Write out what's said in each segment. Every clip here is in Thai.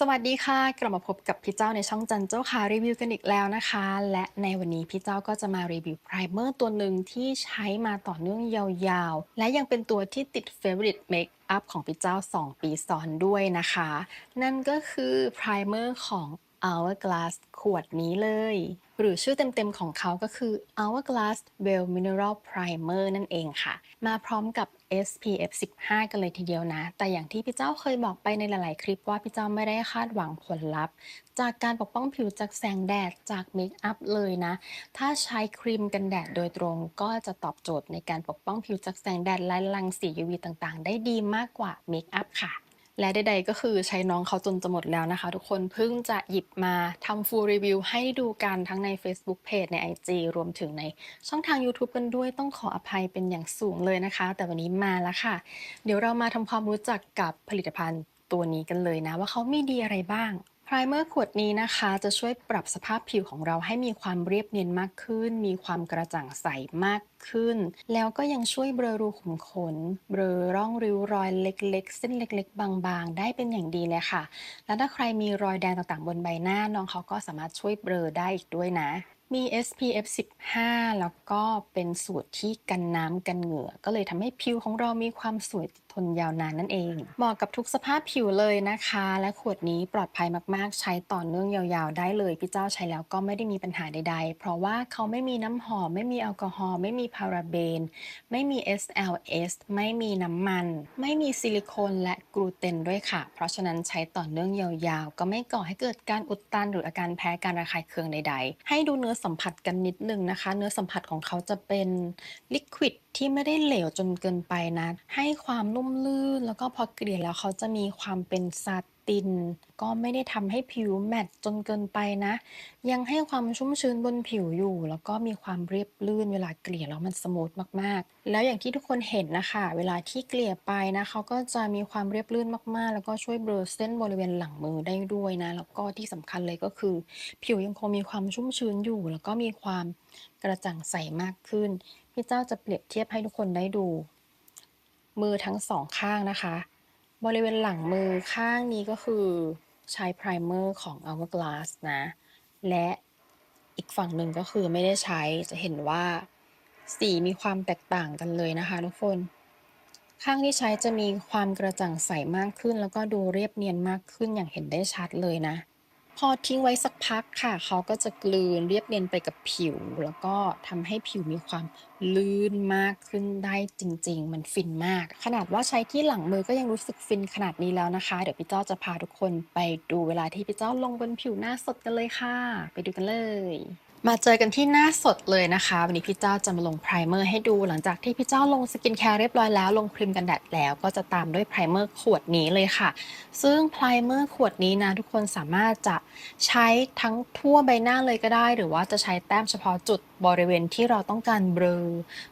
สวัสดีค่ะ กลับมาพบกับพี่เจ้าในช่องจันเจ้าค่ะรีวิวกันอีกแล้วนะคะ และในวันนี้พี่เจ้าก็จะมารีวิวไพรเมอร์ตัวหนึ่งที่ใช้มาต่อเนื่องยาวๆ และยังเป็นตัวที่ติด Favorite Makeup ของพี่เจ้า 2 ปีซ้อนด้วยนะคะ นั่นก็คือไพรเมอร์ของ Hourglass ขวดนี้เลย หรือชื่อเต็มๆของเขาก็คือ Hourglass Well Mineral Primer นั่นเองค่ะ มาพร้อมกับ SPF 15 กันเลยทีเดียวนะ แต่อย่างที่พี่เจ้าเคยบอกไปในหลายๆ คลิปว่าพี่เจ้าไม่ได้คาดหวังผลลัพธ์ จากการปกป้องผิวจากแสงแดดจากเมคอัพเลยนะ ถ้าใช้ครีมกันแดดโดยตรงก็จะตอบโจทย์ในการปกป้องผิวจากแสงแดดและรังสี UV ต่างๆ ได้ดีมากกว่าเมคอัพค่ะ และใดๆก็คือใช้น้องเขาจนจะหมดแล้วนะคะ ทุกคนเพิ่งจะหยิบมาทำฟูลรีวิวให้ดูกันทั้งใน Facebook Page ใน IG รวมถึงในช่องทาง YouTube กันด้วยต้องขออภัยเป็นอย่างสูงเลยนะคะ แต่วันนี้มาแล้วค่ะ เดี๋ยวเรามาทำความรู้จักกับผลิตภัณฑ์ตัวนี้กันเลยนะ ว่าเขามีดีอะไรบ้าง ไพรเมอร์ขวดนี้นะคะจะช่วยปรับสภาพผิวของเราให้มีความเรียบเนียนมากขึ้น มีความกระจ่างใสมากขึ้น แล้วก็ยังช่วยเบลอรูขุมขน เบลอร่องริ้วรอยเล็ก ๆ เส้นเล็ก ๆ บางๆ ได้เป็นอย่างดีเลยค่ะ แล้วถ้าใครมีรอยแดงต่างๆ บนใบหน้าน้องเขาก็สามารถช่วยเบลอได้อีกด้วยนะมี SPF 15 แล้วก็เป็นสูตรที่กันน้ำกันเหงื่อ ก็เลยทำให้ผิวของเรามีความสวย นยาวนานนั่นเอง เหมาะกับทุกสภาพผิวเลยนะคะ และขวดนี้ปลอดภัยมากๆ ใช้ต่อเนื่องยาวๆ ได้เลย พี่เจ้าใช้แล้วก็ไม่ได้มีปัญหาใดๆ เพราะว่าเขาไม่มีน้ำหอม ไม่มีแอลกอฮอล์ไม่มีพาราเบน ไม่มี SLS ไม่มีน้ำมัน ไม่มีซิลิโคนและกลูเตนด้วยค่ะ เพราะฉะนั้นใช้ต่อเนื่องยาวๆ ก็ไม่ก่อให้เกิดการอุดตันหรืออาการแพ้การระคายเคืองใดๆ ให้ดูเนื้อสัมผัสกันนิดนึงนะคะ เนื้อสัมผัสของเขาจะเป็นลิควิด ที่ไม่ได้เหลวจนเกินไปนะ ให้ความนุ่มลื่น แล้วก็พอเกลี่ยแล้วเขาจะมีความเป็นซา ติน ก็ไม่ได้ทำให้ผิวแมตต์จนเกินไปนะ ยังให้ความชุ่มชื้นบนผิวอยู่ แล้วก็มีความเรียบลื่นเวลาเกลี่ยแล้วมันสมูทมากๆ แล้วอย่างที่ทุกคนเห็นนะคะ เวลาที่เกลี่ยไปนะเขาก็จะมีความเรียบลื่นมากๆ แล้วก็ช่วยเบลอเส้นบริเวณหลังมือได้ด้วยนะ แล้วก็ที่สำคัญเลยก็คือ ผิวยังคงมีความชุ่มชื้นอยู่ แล้วก็มีความกระจ่างใสมากขึ้นพี่เจ้าจะเปรียบเทียบให้ทุกคนได้ดู มือทั้งสองข้างนะคะ บริเวณหลังมือข้างนี้ก็คือใช้ไพรเมอร์ของ Hourglass นะ และอีกฝั่งหนึ่งก็คือไม่ได้ใช้จะเห็นว่าสีมีความแตกต่างกันเลยนะคะทุกคน ข้างที่ใช้จะมีความกระจ่างใสมากขึ้น แล้วก็ดูเรียบเนียนมากขึ้นอย่างเห็นได้ชัดเลยนะ พอทิ้งไว้สักพักค่ะ เขาก็จะกลืนเรียบเนียนไปกับผิว แล้วก็ทำให้ผิวมีความลื่นมากขึ้นได้จริง ๆ มันฟินมาก ขนาดว่าใช้ที่หลังมือก็ยังรู้สึกฟินขนาดนี้แล้วนะคะ เดี๋ยวพี่เจ้าจะพาทุกคนไปดูเวลาที่พี่เจ้าลงบนผิวหน้าสดกันเลยค่ะ ไปดูกันเลย มาเจอกันที่หน้าสดเลยนะคะ วันนี้พี่เจ้าจะมาลงไพรเมอร์ให้ดูหลังจากที่พี่เจ้าลงสกินแคร์เรียบร้อยแล้ว ลงครีมกันแดดแล้วก็จะตามด้วยไพรเมอร์ขวดนี้เลยค่ะ ซึ่งไพรเมอร์ขวดนี้นะ ทุกคนสามารถจะใช้ทั้งทั่วใบหน้าเลยก็ได้ หรือว่าจะใช้แต้มเฉพาะจุด บริเวณที่เราต้องการเบลอ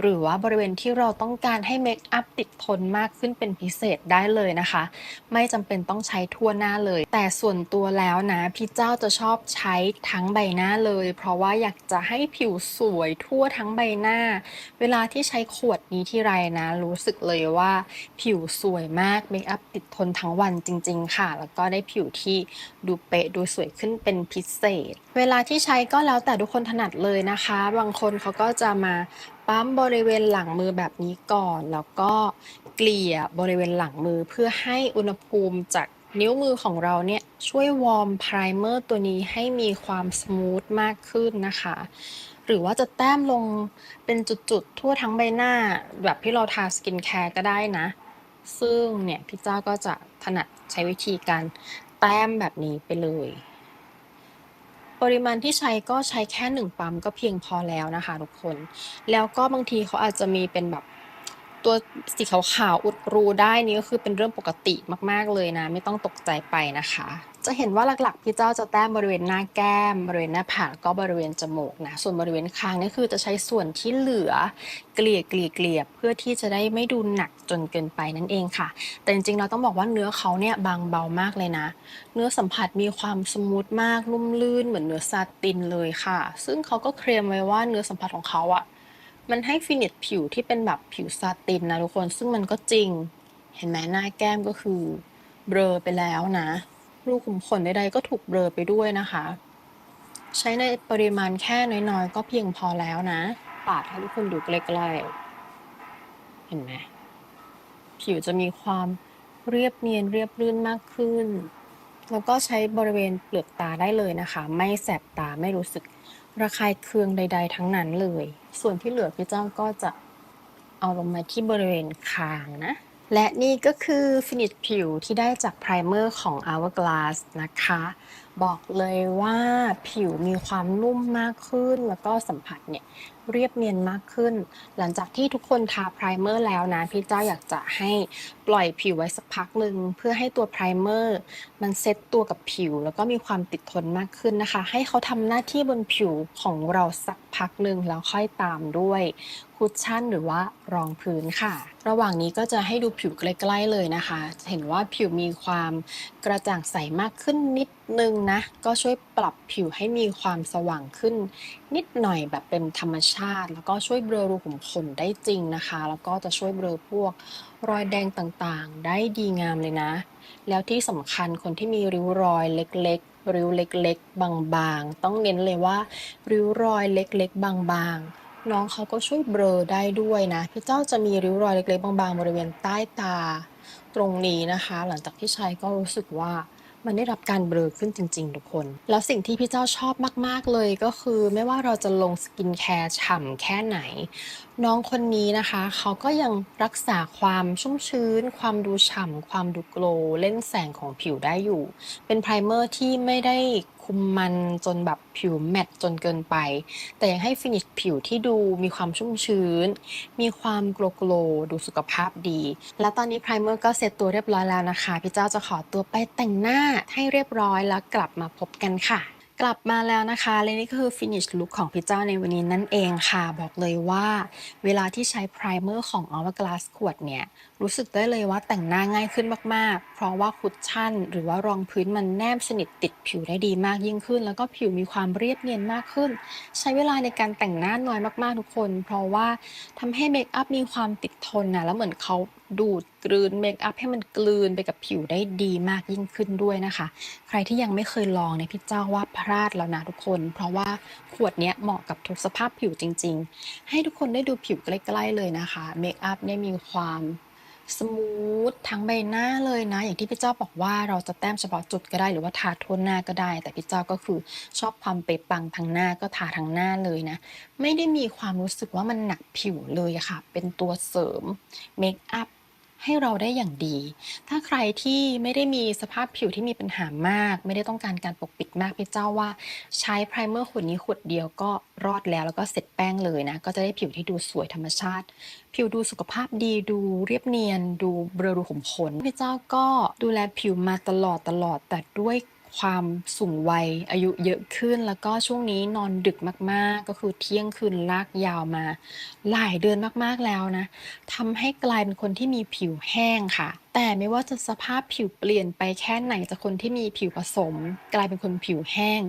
หรือว่าบริเวณที่เราต้องการให้เมคอัพติดทนมากขึ้นเป็นพิเศษได้เลยนะคะ ไม่จำเป็นต้องใช้ทั่วหน้าเลย แต่ส่วนตัวแล้วนะพี่เจ้าจะชอบใช้ทั้งใบหน้าเลย เพราะว่าอยากจะให้ผิวสวยทั่วทั้งใบหน้า เวลาที่ใช้ขวดนี้ที่ไรนะ รู้สึกเลยว่าผิวสวยมากเมคอัพติดทนทั้งวันจริง ๆ ค่ะ แล้วก็ได้ผิวที่ดูเป๊ะดูสวยขึ้นเป็นพิเศษ เวลาที่ใช้ก็แล้วแต่ทุกคนถนัดเลยนะคะบางคนเขาก็จะมาปั๊มบริเวณหลังมือแบบนี้ก่อน แล้วก็เกลี่ยบริเวณหลังมือเพื่อให้อุณหภูมิจากนิ้วมือของเราเนี่ยช่วยวอร์มไพรเมอร์ตัวนี้ให้มีความสมูทมากขึ้นนะคะ หรือว่าจะแต้มลงเป็นจุดๆ ทั่วทั้งใบหน้า แบบที่เราทาสกินแคร์ก็ได้นะ ซึ่งเนี่ยพี่เจ้าก็จะถนัดใช้วิธีการแต้มแบบนี้ไปเลย ปริมาณที่ใช้ก็ใช้แค่หนึ่งปั๊มก็เพียงพอแล้วนะคะทุกคน แล้วก็บางทีเขาอาจจะมีเป็นแบบตัวสีขาวๆอุดรูได้นี่ก็คือเป็นเรื่องปกติมากๆเลยนะ ไม่ต้องตกใจไปนะคะ จะเห็นว่าหลักๆพี่เจ้าจะแต้มบริเวณหน้าแก้ม บริเวณหน้าผากก็บริเวณจมูกนะส่วนบริเวณคางนี่คือจะใช้ส่วนที่เหลือเกลี่ยเกลี่ยเกลี่ยเพื่อที่จะได้ไม่ดูหนักจนเกินไปนั่นเองค่ะ แต่จริงๆเราต้องบอกว่าเนื้อเขาเนี่ยบางเบามากเลยนะ เนื้อสัมผัสมีความสมูทมากนุ่มลื่นเหมือนเนื้อซาตินเลยค่ะ ซึ่งเขาก็เคลมไว้ว่าเนื้อสัมผัสของเขาอะมันให้ฟินิชผิวที่เป็นแบบผิวซาตินนะทุกคนซึ่งมันก็จริง เห็นไหมหน้าแก้มก็คือเบลอไปแล้วนะ รูขุมขนใดๆก็ถูกเบลอไปด้วยนะคะ ใช้ในปริมาณแค่น้อยๆ ก็เพียงพอแล้วนะ ปาดให้ทุกคนดูใกล้ๆ เห็นไหมผิวจะมีความเรียบเนียนเรียบรื่นมากขึ้น แล้วก็ใช้บริเวณเปลือกตาได้เลยนะคะ ไม่แสบตาไม่รู้สึกระคายเคืองใด ๆ ทั้งนั้นเลย ส่วนที่เหลือพี่เจ้าก็จะเอาลงมาที่บริเวณคางนะ และนี่ก็คือฟินิชผิวที่ได้จากไพรเมอร์ของ Hourglass นะคะ บอกเลยว่าผิวมีความนุ่มมากขึ้น แล้วก็สัมผัสเนี่ยเรียบเนียนมากขึ้น หลังจากที่ทุกคนทาไพรเมอร์แล้วนะ พี่เจ้าอยากจะให้ปล่อยผิวไว้สักพักหนึ่งเพื่อให้ตัวไพรเมอร์มันเซ็ตตัวกับผิว แล้วก็มีความติดทนมากขึ้นนะคะ ให้เขาทำหน้าที่บนผิวของเราสักพักหนึ่งแล้วค่อยตามด้วย คุชชั่นหรือว่ารองพื้นค่ะ ระหว่างนี้ก็จะให้ดูผิวใกล้ๆเลยนะคะ เห็นว่าผิวมีความกระจ่างใสมากขึ้นนิดนึงนะ ก็ช่วยปรับผิวให้มีความสว่างขึ้น นิดหน่อยแบบเป็นธรรมชาติ แล้วก็ช่วยเบลอรูขุมขนได้จริงนะคะ แล้วก็จะช่วยเบลอพวกรอยแดงต่างๆ ได้ดีงามเลยนะ แล้วที่สำคัญคนที่มีริ้วรอยเล็กๆ ริ้วเล็ก ๆ บางๆ ต้องเน้นเลยว่า ริ้วรอยเล็ก ๆ บางๆ น้องเขาก็ช่วยเบลอได้ด้วยนะ พี่เจ้าจะมีริ้วรอยเล็กๆ บางๆ บริเวณใต้ตาตรงนี้นะคะ หลังจากที่ใช้ก็รู้สึกว่ามันได้รับการเบลอขึ้นจริง ๆ ทุกคน แล้วสิ่งที่พี่เจ้าชอบมาก ๆ เลยก็คือ ไม่ว่าเราจะลงสกินแคร์ฉ่ำแค่ไหน น้องคนนี้นะคะ เขาก็ยังรักษาความชุ่มชื้น ความดูฉ่ำ ความดูโกลว์เล่นแสงของผิวได้อยู่ เป็นไพรเมอร์ที่ไม่ได้คุมมันจนแบบผิวแมตต์จนเกินไป แต่ยังให้ฟินิชผิวที่ดูมีความชุ่มชื้น มีความโกลโกลดูสุขภาพดี และตอนนี้ไพรเมอร์ก็เสร็จตัวเรียบร้อยแล้วนะคะ พี่เจ้าจะขอตัวไปแต่งหน้าให้เรียบร้อยแล้วกลับมาพบกันค่ะ กลับมาแล้วนะคะและนี่ก็คือ finish look ของพี่เจ้าในวันนี้นั่นเองค่ะ บอกเลยว่า เวลาที่ใช้ไพรเมอร์ของ Hourglass ขวดเนี่ย รู้สึกได้เลยว่าแต่งหน้าง่ายขึ้นมากๆ เพราะว่าคุชชั่น หรือว่ารองพื้นมันแนบสนิทติดผิวได้ดีมากยิ่งขึ้น แล้วก็ผิวมีความเรียบเนียนมากขึ้น ใช้เวลาในการแต่งหน้าน้อยมากๆทุกคน เพราะว่าทำให้เมคอัพมีความติดทนนะแล้วเหมือนเขา ดูดกลืนเมคอัพให้มันกลืนไปกับผิวได้ดีมากยิ่งขึ้นด้วยนะคะ ใครที่ยังไม่เคยลองเนี่ยพี่เจ้าว่าพลาดแล้วนะทุกคน เพราะว่าขวดนี้เหมาะกับทุกสภาพผิวจริง ๆ ให้ทุกคนได้ดูผิวใกล้ ๆ เลยนะคะเมคอัพเนี่ยมีความสมูททั้งใบหน้าเลยนะ อย่างที่พี่เจ้าบอกว่าเราจะแต้มเฉพาะจุดก็ได้หรือว่าทาทั่วหน้าก็ได้ แต่พี่เจ้าก็คือชอบความเป๊ะปังทั้งหน้าก็ทาทั้งหน้าเลยนะ ไม่ได้มีความรู้สึกว่ามันหนักผิวเลยค่ะ เป็นตัวเสริมเมคอัพ ให้เราได้อย่างดี ถ้าใครที่ไม่ได้มีสภาพผิวที่มีปัญหามาก ไม่ได้ต้องการการปกปิดมากพี่เจ้าว่า ใช้ไพรเมอร์ขวดนี้ขวดเดียวก็รอดแล้วแล้วก็เสร็จแป้งเลยนะ ก็จะได้ผิวที่ดูสวยธรรมชาติ ผิวดูสุขภาพดีดูเรียบเนียน ดูเบลอรูขมขนพี่เจ้าก็ดูแลผิวมาตลอดตลอดแต่ด้วย ความสูงวัย อายุเยอะขึ้น แล้วก็ช่วงนี้นอนดึกมาก ๆ ก็คือเที่ยงคืนลากยาวมา หลายเดือนมาก ๆ แล้วนะ ทำให้กลายเป็นคนที่มีผิวแห้งค่ะ แต่ไม่ว่าจะสภาพผิวเปลี่ยนไปแค่ไหนจากคนที่มีผิวผสม กลายเป็นคนผิวแห้ง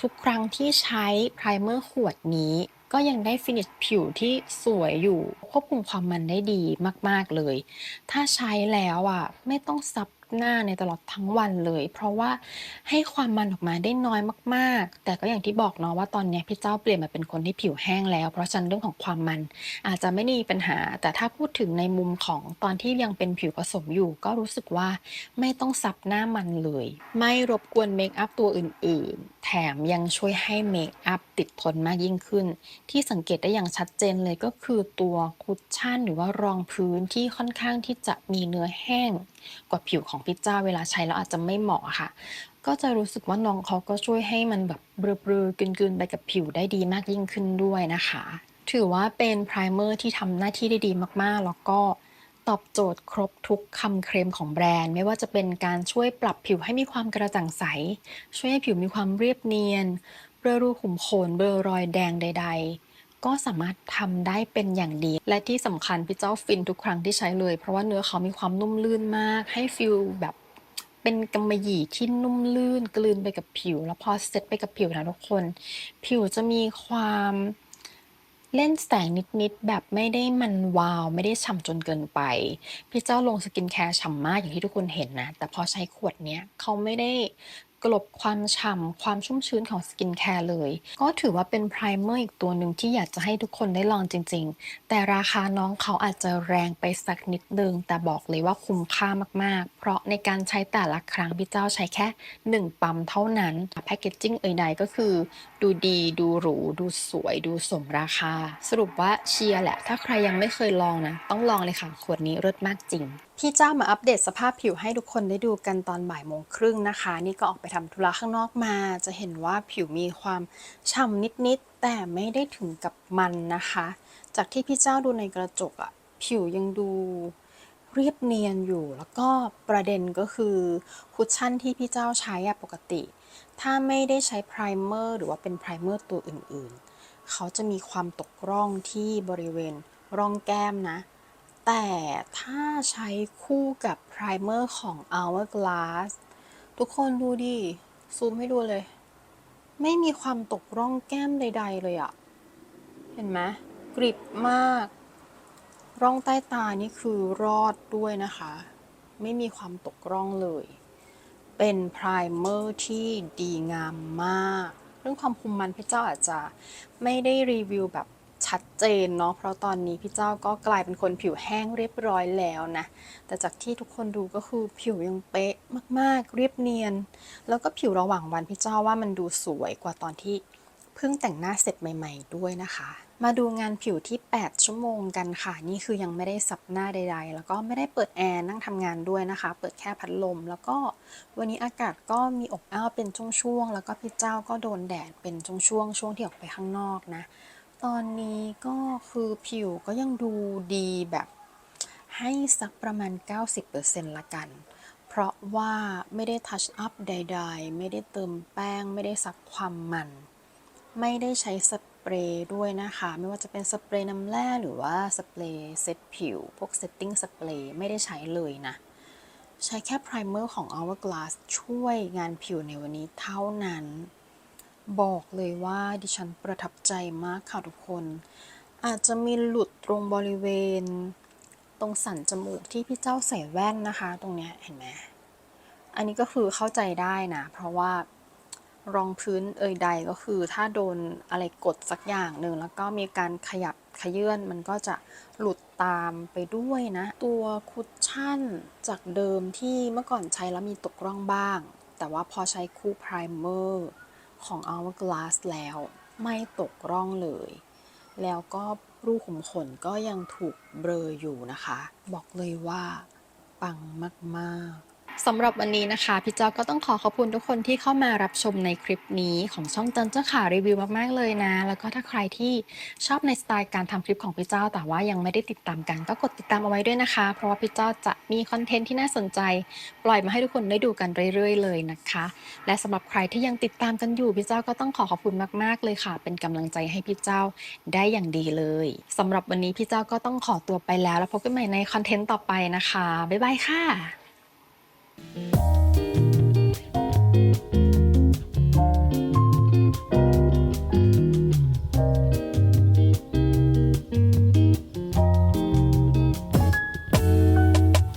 ทุกครั้งที่ใช้ไพรเมอร์ขวดนี้ ก็ยังได้ฟินิชผิวที่สวยอยู่ ควบคุมความมันได้ดีมาก ๆ เลย ถ้าใช้แล้วอะไม่ต้องซับ หน้าในตลอดทั้งวันเลย เพราะว่าให้ความมันออกมาได้น้อยมากๆ แต่ก็อย่างที่บอกเนาะว่าตอนนี้พี่เจ้าเปลี่ยนมาเป็นคนที่ผิวแห้งแล้ว เพราะฉะนั้นเรื่องของความมันอาจจะไม่ได้มีปัญหา แต่ถ้าพูดถึงในมุมของตอนที่ยังเป็นผิวผสมอยู่ ก็รู้สึกว่าไม่ต้องซับหน้ามันเลย ไม่รบกวนเมคอัพตัวอื่นๆ แถมยังช่วยให้เมคอัพติดทนมากยิ่งขึ้น ที่สังเกตได้อย่างชัดเจนเลยก็คือตัวคุชชั่นหรือว่ารองพื้นที่ค่อนข้างที่จะมีเนื้อแห้ง กว่าผิวของพี่เจ้าเวลาใช้แล้วอาจจะไม่เหมาะอะค่ะ ก็จะรู้สึกว่าน้องเขาก็ช่วยให้มันแบบเบลอๆกลืนๆไปกับผิวได้ดีมากยิ่งขึ้นด้วยนะคะ ถือว่าเป็นไพรเมอร์ที่ทำหน้าที่ได้ดีมากๆ แล้วก็ตอบโจทย์ครบทุกคำเคลมของแบรนด์ ไม่ว่าจะเป็นการช่วยปรับผิวให้มีความกระจ่างใส ช่วยให้ผิวมีความเรียบเนียนเบลอรูขุมขนเบลอรอยแดงใด ๆ ก็สามารถทำได้เป็นอย่างดี และที่สำคัญพี่เจ้าฟินทุกครั้งที่ใช้เลย เพราะว่าเนื้อเขามีความนุ่มลื่นมาก ให้ฟิลแบบเป็นกำมะหยี่ที่นุ่มลื่นกลืนไปกับผิว แล้วพอเซ็ตไปกับผิวนะทุกคน ผิวจะมีความเล่นแสงนิด ๆ แบบไม่ได้มันวาว ไม่ได้ฉ่ำจนเกินไป พี่เจ้าลงสกินแคร์ฉ่ำมากอย่างที่ทุกคนเห็นนะ แต่พอใช้ขวดเนี้ยเขาไม่ได้ กลบความฉ่ำความชุ่มชื้นของสกินแคร์เลย ก็ถือว่าเป็นไพรเมอร์อีกตัวหนึ่งที่อยากจะให้ทุกคนได้ลองจริง ๆ แต่ราคาน้องเขาอาจจะแรงไปสักนิดนึง แต่บอกเลยว่าคุ้มค่ามากๆ เพราะในการใช้แต่ละครั้งพี่เจ้าใช้แค่ 1 ปั๊มเท่านั้น แพคเกจจิ้งเอ่ยใดก็คือ ดูดีดูหรู ดูสวย ดูสมราคา สรุปว่าเชียร์แหละ ถ้าใครยังไม่เคยลองนะ ต้องลองเลยค่ะ ขวดนี้เลิศมากจริง พี่เจ้ามาอัปเดตสภาพผิวให้ทุกคนได้ดูกันตอนบ่ายโมงครึ่งนะคะ นี่ก็ออกไปทำธุระข้างนอกมา จะเห็นว่าผิวมีความฉ่ำนิดๆ แต่ไม่ได้ถึงกับมันนะคะ จากที่พี่เจ้าดูในกระจกอะผิวยังดูเรียบเนียนอยู่ แล้วก็ประเด็นก็คือคุชชั่นที่พี่เจ้าใช้อะปกติ ถ้าไม่ได้ใช้ไพรเมอร์หรือว่าเป็นไพรเมอร์ตัวอื่นๆ เขาจะมีความตกร่องที่บริเวณร่องแก้มนะ แต่ถ้าใช้คู่กับไพรเมอร์ของ Hourglass ทุกคนดูดิ ซูมให้ดูเลย ไม่มีความตกร่องแก้มใด ๆ เลยอะเห็นไหมกริบมาก ร่องใต้ตานี่คือรอดด้วยนะคะ ไม่มีความตกร่องเลย เป็นไพรเมอร์ที่ดีงามมาก เรื่องความคุมมันพี่เจ้าอาจจะไม่ได้รีวิวแบบ ชัดเจนเนาะเพราะตอนนี้พี่เจ้าก็กลายเป็นคนผิวแห้งเรียบร้อยแล้วนะ แต่จากที่ทุกคนดูก็คือผิวยังเป๊ะมากๆ เรียบเนียน แล้วก็ผิวระหว่างวันพี่เจ้าว่ามันดูสวยกว่าตอนที่เพิ่งแต่งหน้าเสร็จใหม่ ๆ ด้วยนะคะ มาดูงานผิวที่ 8 ชั่วโมงกันค่ะ นี่คือยังไม่ได้สับหน้าใด ๆ แล้วก็ไม่ได้เปิดแอร์นั่งทำงานด้วยนะคะ เปิดแค่พัดลม แล้วก็วันนี้อากาศก็มีอบอ้าวเป็นช่วงๆแล้วก็พี่เจ้าก็โดนแดดเป็นช่วงๆช่วงที่ออกไปข้างนอกนะ ตอนนี้ก็คือผิวก็ยังดูดีแบบให้สักประมาณ 90%ละกัน เพราะว่าไม่ได้ทัชอัพใด ๆ ไม่ได้เติมแป้ง ไม่ได้ซักความมัน ไม่ได้ใช้สเปรย์ด้วยนะคะ ไม่ว่าจะเป็นสเปรย์น้ำแร่หรือว่าสเปรย์เซตผิว พวกเซตติ้งสเปรย์ไม่ได้ใช้เลยนะ ใช้แค่ไพรเมอร์ของ Hourglass ช่วยงานผิวในวันนี้เท่านั้น บอกเลยว่าดิฉันประทับใจมากค่ะทุกคน อาจจะมีหลุดตรงบริเวณ ตรงสันจมูกที่พี่เจ้าใส่แว่นนะคะ ตรงเนี้ยเห็นไหมอันนี้ก็คือเข้าใจได้นะ เพราะว่ารองพื้นเอ่ยใดก็คือถ้าโดนอะไรกดสักอย่างหนึ่งแล้วก็มีการขยับขยื่นมันก็จะหลุดตามไปด้วยนะ ตัวคุชชั่นจากเดิมที่เมื่อก่อนใช้แล้วมีตกร่องบ้าง แต่ว่าพอใช้คู่ไพรเมอร์ ของอัลม glass แล้วไม่ตกร่องเลย แล้วก็รูขุมขนก็ยังถูกเบลออยู่นะคะ บอกเลยว่า ปังมาก ๆ สำหรับวันนี้นะคะพี่เจ้าก็ต้องขอขอบคุณทุกคนที่เข้ามารับชมในคลิปนี้ของช่องเตินเจ้าขารีวิวมากๆเลยนะ แล้วก็ถ้าใครที่ชอบในสไตล์การทำคลิปของพี่เจ้า แต่ว่ายังไม่ได้ติดตามกัน ก็กดติดตามเอาไว้ด้วยนะคะ เพราะว่าพี่เจ้าจะมีคอนเทนต์ที่น่าสนใจ ปล่อยมาให้ทุกคนได้ดูกันเรื่อย ๆ เลยนะคะ และสำหรับใครที่ยังติดตามกันอยู่พี่เจ้าก็ต้องขอขอบคุณมากๆเลยค่ะ เป็นกำลังใจให้พี่เจ้าได้อย่างดีเลยสำหรับวันนี้พี่เจ้าก็ต้องขอตัวไปแล้ว แล้วพบกันใหม่ในคอนเทนต์ต่อไปนะคะบ๊ายบายค่ะ Thank you